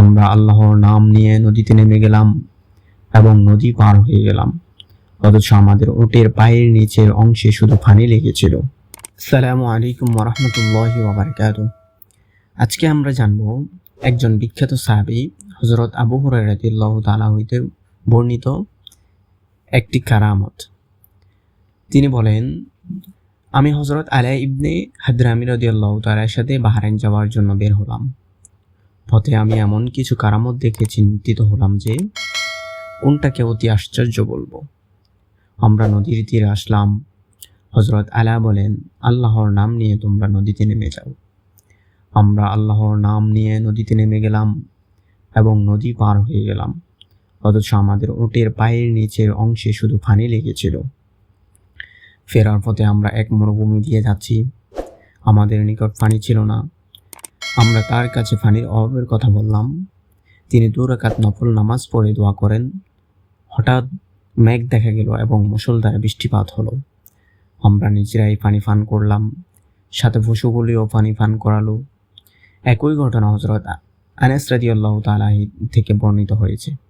আমরা আল্লাহর নাম নিয়ে নদীতে নেমে গেলাম এবং নদী পার হয়ে গেলাম। অথচ আমাদের ওটের পায়ের নিচের অংশে শুধু পানি লেগেছিল। সালামু আলাইকুম ওরহমতুল্লাহ ওবরকাত আজকে আমরা জানব একজন বিখ্যাত সাহাবী হজরত আবু হুরাইরাদিল্লাহ তাআলা হইতে বর্ণিত একটি কারামত। তিনি বলেন, আমি হজরত আলা ইবনে হাদরামি রদিয়াল্লাহ তালার সাথে বাহারাইন যাওয়ার জন্য বের হলাম। পথে আমি এমন কিছু কারামত দেখে চিন্তিত হলাম যে কোনটাকে অতি আশ্চর্য বলব। আমরা নদীর তীরে আসলাম। হজরত আলা বলেন, আল্লাহর নাম নিয়ে তোমরা নদীতে নেমে যাও। আমরা আল্লাহর নাম নিয়ে নদীতে নেমে গেলাম এবং নদী পার হয়ে গেলাম। অথচ আমাদের ওটের পায়ের নিচের অংশে শুধু পানি লেগেছিল। ফেরার পথে আমরা এক মরুভূমি দিয়ে যাচ্ছি। আমাদের নিকট পানি ছিল না। আমরা তার কাছে পানির অভাবের কথা বললাম। তিনি দু রাকাত নফল নামাজ পড়ে দোয়া করেন। হঠাৎ মেঘ দেখা গেল এবং মুসলধারে বৃষ্টিপাত হলো। আমরা নিজেরাই পানি ফান করলাম। সাথে ভুসুগুলিও পানি ফান করালো। একই ঘটনা হজরত আনাস আল্লাহ তালাহি থেকে বর্ণিত হয়েছে।